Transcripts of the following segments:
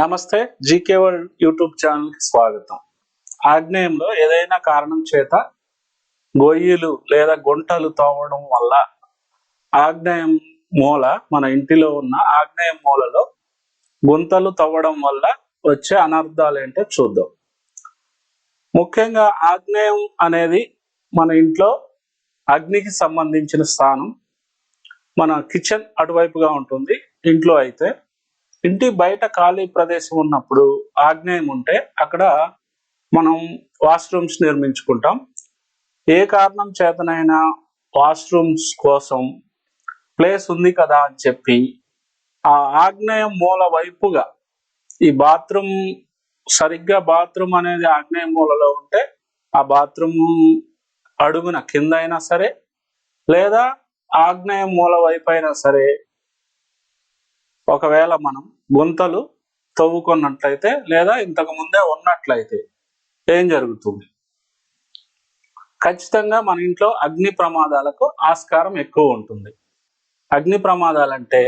నమస్తే GK world YouTube ఛానల్కి స్వాగతం. ఆగ్నేయంలో ఏదైనా కారణం చేత గొయ్యిలు లేదా గుంటలు తవ్వడం వల్ల ఆగ్నేయం మూల మన ఇంటిలో ఉన్న ఆగ్నేయం మూలలో గుంతలు తవ్వడం వల్ల వచ్చే అనర్థాలు ఏంటో చూద్దాం. ముఖ్యంగా ఆగ్నేయం అనేది మన ఇంట్లో అగ్నికి సంబంధించిన స్థానం. మన కిచెన్ అటువైపుగా ఉంటుంది. ఇంట్లో అయితే ఇంటి బయట ఖాళీ ప్రదేశం ఉన్నప్పుడు ఆగ్నేయం ఉంటే అక్కడ మనం వాష్రూమ్స్ నిర్మించుకుంటాం. ఏ కారణం చేతనైనా వాష్రూమ్స్ కోసం ప్లేస్ ఉంది కదా అని చెప్పి ఆ ఆగ్నేయం మూల వైపుగా ఈ బాత్రూమ్ సరిగ్గా బాత్రూమ్ అనేది ఆగ్నేయ మూలలో ఉంటే ఆ బాత్రూమ్ అడుగున కింద అయినా సరే లేదా ఆగ్నేయ మూల వైపు అయినా సరే ఒకవేళ మనం గుంతలు తవ్వుకున్నట్లయితే లేదా ఇంతకు ముందే ఉన్నట్లయితే ఏం జరుగుతుంది? ఖచ్చితంగా మన ఇంట్లో అగ్ని ప్రమాదాలకు ఆస్కారం ఎక్కువ ఉంటుంది. అగ్ని ప్రమాదాలంటే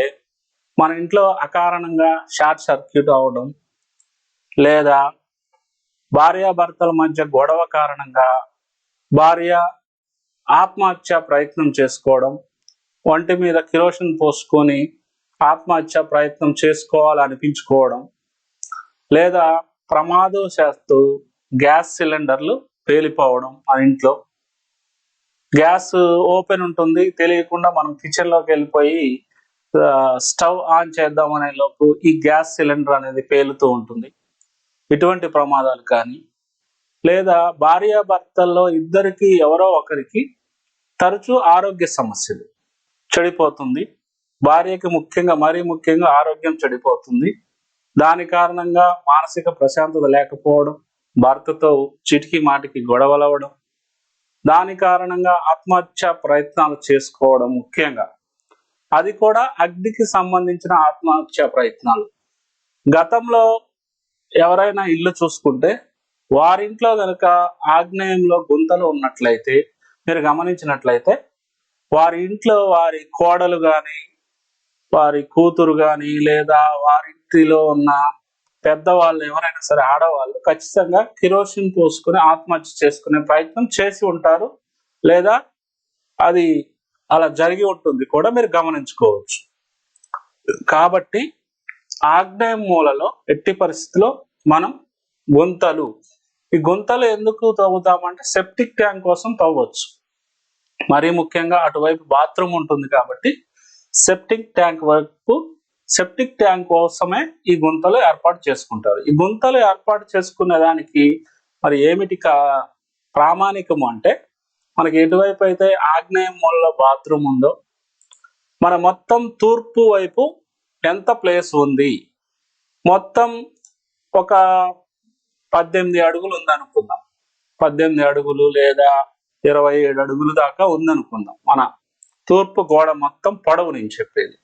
మన ఇంట్లో అకారణంగా షార్ట్ సర్క్యూట్ అవడం లేదా భార్యాభర్తల మధ్య గొడవ కారణంగా భార్య ఆత్మహత్య ప్రయత్నం చేసుకోవడం ఒంటి మీద కిరోషన్ పోసుకొని ఆత్మహత్య ప్రయత్నం చేసుకోవాలనిపించుకోవడం లేదా ప్రమాదం చేస్తూ గ్యాస్ సిలిండర్లు పేలిపోవడం మన ఇంట్లో. గ్యాస్ ఓపెన్ ఉంటుంది తెలియకుండా మనం కిచెన్లోకి వెళ్ళిపోయి స్టవ్ ఆన్ చేద్దామనే లోపు ఈ గ్యాస్ సిలిండర్ అనేది పేలుతూ ఉంటుంది. ఇటువంటి ప్రమాదాలు కానీ లేదా భార్యాభర్తల్లో ఇద్దరికి ఎవరో ఒకరికి తరచూ ఆరోగ్య సమస్యలు చెడిపోతుంది. భార్యకి ముఖ్యంగా మరీ ముఖ్యంగా ఆరోగ్యం చెడిపోతుంది. దాని కారణంగా మానసిక ప్రశాంతత లేకపోవడం భర్తతో చిటికి మాటికి గొడవలవడం దాని కారణంగా ఆత్మహత్య ప్రయత్నాలు చేసుకోవడం ముఖ్యంగా. అది కూడా అగ్నికి సంబంధించిన ఆత్మహత్య ప్రయత్నాలు. గతంలో ఎవరైనా ఇల్లు చూసుకుంటే వారింట్లో గనక ఆగ్నేయంలో గుంతలు ఉన్నట్లయితే మీరు గమనించినట్లయితే వారి ఇంట్లో వారి కోడలు కానీ వారి కూతురు గాని లేదా వారింటిలో ఉన్న పెద్దవాళ్ళు ఎవరైనా సరే ఆడవాళ్ళు ఖచ్చితంగా కిరోసిన్ పోసుకుని ఆత్మహత్య చేసుకునే ప్రయత్నం చేసి ఉంటారు. లేదా అది అలా జరిగి ఉంటుంది కూడా మీరు గమనించుకోవచ్చు. కాబట్టి ఆగ్నేయ మూలలో ఎట్టి పరిస్థితిలో మనం గుంతలు ఈ గుంతలు ఎందుకు తవ్వుతామంటే సెప్టిక్ ట్యాంక్ కోసం తవ్వచ్చు. మరీ ముఖ్యంగా అటువైపు బాత్రూమ్ ఉంటుంది కాబట్టి సెప్టిక్ ట్యాంక్ వరకు సెప్టిక్ ట్యాంక్ కోసమే ఈ గుంతలు ఏర్పాటు చేసుకుంటారు. ఈ గుంతలు ఏర్పాటు చేసుకునే దానికి మరి ఏమిటి కా ప్రామాణికము అంటే మనకి ఎటువైపు అయితే ఆగ్నేయ మూలలో బాత్రూమ్ ఉందో మన మొత్తం తూర్పు వైపు ఎంత ప్లేస్ ఉంది? మొత్తం ఒక పద్దెనిమిది అడుగులు ఉందనుకుందాం. పద్దెనిమిది అడుగులు లేదా ఇరవై ఏడు అడుగులు దాకా ఉందనుకుందాం. మన తూర్పు గోడ మొత్తం పొడవు నేను చెప్పేది.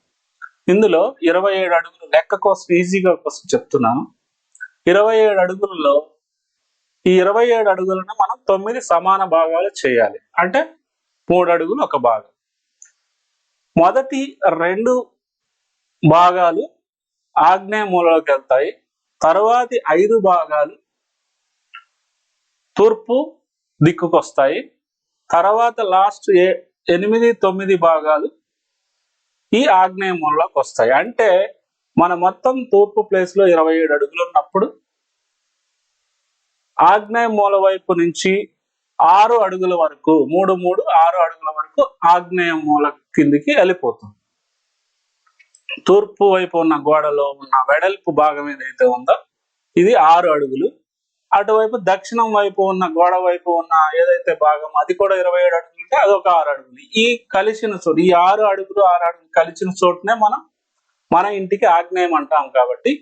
ఇందులో ఇరవై ఏడు అడుగులు లెక్క కోసం ఈజీగా కోసం చెప్తున్నాను. ఇరవై ఏడు అడుగులలో ఈ ఇరవై ఏడు అడుగులను మనం తొమ్మిది సమాన భాగాలు చేయాలి. అంటే మూడు అడుగులు ఒక భాగం. మొదటి రెండు భాగాలు ఆగ్నేయ మూలలోకి వెళ్తాయి. తరువాతి ఐదు భాగాలు తూర్పు దిక్కుకొస్తాయి. తర్వాత లాస్ట్ ఏ ఎనిమిది తొమ్మిది భాగాలు ఈ ఆగ్నేయ వస్తాయి. అంటే మన మొత్తం తూర్పు ప్లేస్లో ఇరవై ఏడు అడుగులు ఉన్నప్పుడు ఆగ్నేయ మూల వైపు నుంచి ఆరు అడుగుల వరకు మూడు మూడు ఆరు అడుగుల వరకు ఆగ్నేయ మూల కిందికి వెళ్ళిపోతుంది. తూర్పు వైపు ఉన్న గోడలో ఉన్న వెడల్పు భాగం ఏదైతే ఉందో ఇది ఆరు అడుగులు. అటువైపు దక్షిణం వైపు ఉన్న గోడ వైపు ఉన్న ఏదైతే భాగం అది కూడా ఇరవై ఏడు అడుగులు ఉంటే అదొక ఆరు అడుగులు. ఈ కలిసిన చోటు ఈ ఆరు అడుగులు ఆరు అడుగులు కలిసిన చోటునే మనం మన ఇంటికి ఆగ్నేయం అంటాం కాబట్టి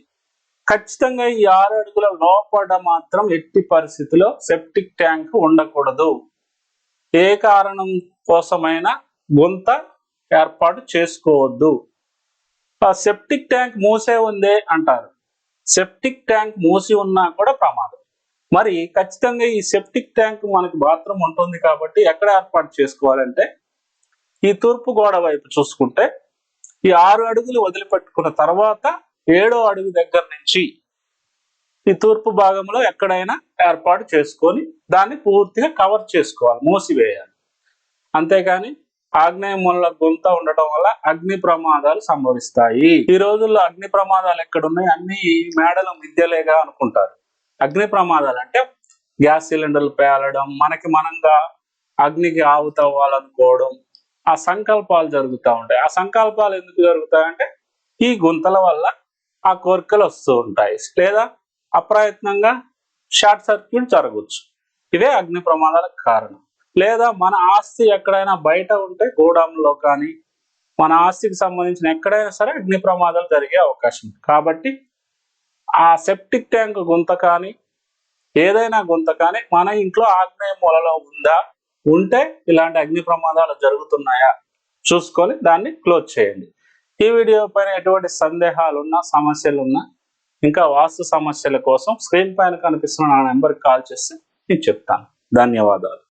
ఖచ్చితంగా ఈ ఆరు అడుగుల లోపల మాత్రం ఎట్టి పరిస్థితిలో సెప్టిక్ ట్యాంక్ ఉండకూడదు. ఏ కారణం కోసమైనా గుంత ఏర్పాటు చేసుకోవద్దు. ఆ సెప్టిక్ ట్యాంక్ మూసే ఉందే అంటారు. సెప్టిక్ ట్యాంక్ మూసి ఉన్నా కూడా ప్రమాదం. మరి ఖచ్చితంగా ఈ సెప్టిక్ ట్యాంక్ మనకి బాత్రూమ్ ఉంటుంది కాబట్టి ఎక్కడ ఏర్పాటు చేసుకోవాలంటే ఈ తూర్పు గోడ వైపు చూసుకుంటే ఈ ఆరు అడుగులు వదిలిపెట్టుకున్న తర్వాత ఏడో అడుగు దగ్గర నుంచి ఈ తూర్పు భాగంలో ఎక్కడైనా ఏర్పాటు చేసుకొని దాన్ని పూర్తిగా కవర్ చేసుకోవాలి మూసివేయాలి. అంతేకాని ఆగ్నేయ మూల గుంత ఉండటం వల్ల అగ్ని ప్రమాదాలు సంభవిస్తాయి. ఈ రోజుల్లో అగ్ని ప్రమాదాలు ఎక్కడున్నాయి? అన్ని మేడలు మిద్దెలేగా అనుకుంటారు. అగ్ని ప్రమాదాలు అంటే గ్యాస్ సిలిండర్లు పేలడం మనకి మనంగా అగ్నికి ఆవుతవ్వాలనుకోవడం ఆ సంకల్పాలు జరుగుతూ ఉంటాయి. ఆ సంకల్పాలు ఎందుకు జరుగుతాయంటే ఈ గుంతల వల్ల ఆ కోరికలు వస్తూ ఉంటాయి. లేదా అప్రయత్నంగా షార్ట్ సర్క్యూట్ జరగవచ్చు. ఇదే అగ్ని ప్రమాదాలకు కారణం. లేదా మన ఆస్తి ఎక్కడైనా బయట ఉంటే గోడాంలో కానీ మన ఆస్తికి సంబంధించిన ఎక్కడైనా సరే అగ్ని ప్రమాదాలు జరిగే అవకాశం. కాబట్టి ఆ సెప్టిక్ ట్యాంక్ గుంత కానీ ఏదైనా గుంత కానీ మన ఇంట్లో ఆగ్నేయ మూలలో ఉందా ఉంటే ఇలాంటి అగ్ని ప్రమాదాలు జరుగుతున్నాయా చూసుకొని దాన్ని క్లోజ్ చేయండి. ఈ వీడియో పైన ఎటువంటి సందేహాలు ఉన్నా సమస్యలు ఉన్నా ఇంకా వాస్తు సమస్యల కోసం స్క్రీన్ పైన కనిపిస్తున్న నా నెంబర్కి కాల్ చేస్తే నేను చెప్తాను. ధన్యవాదాలు.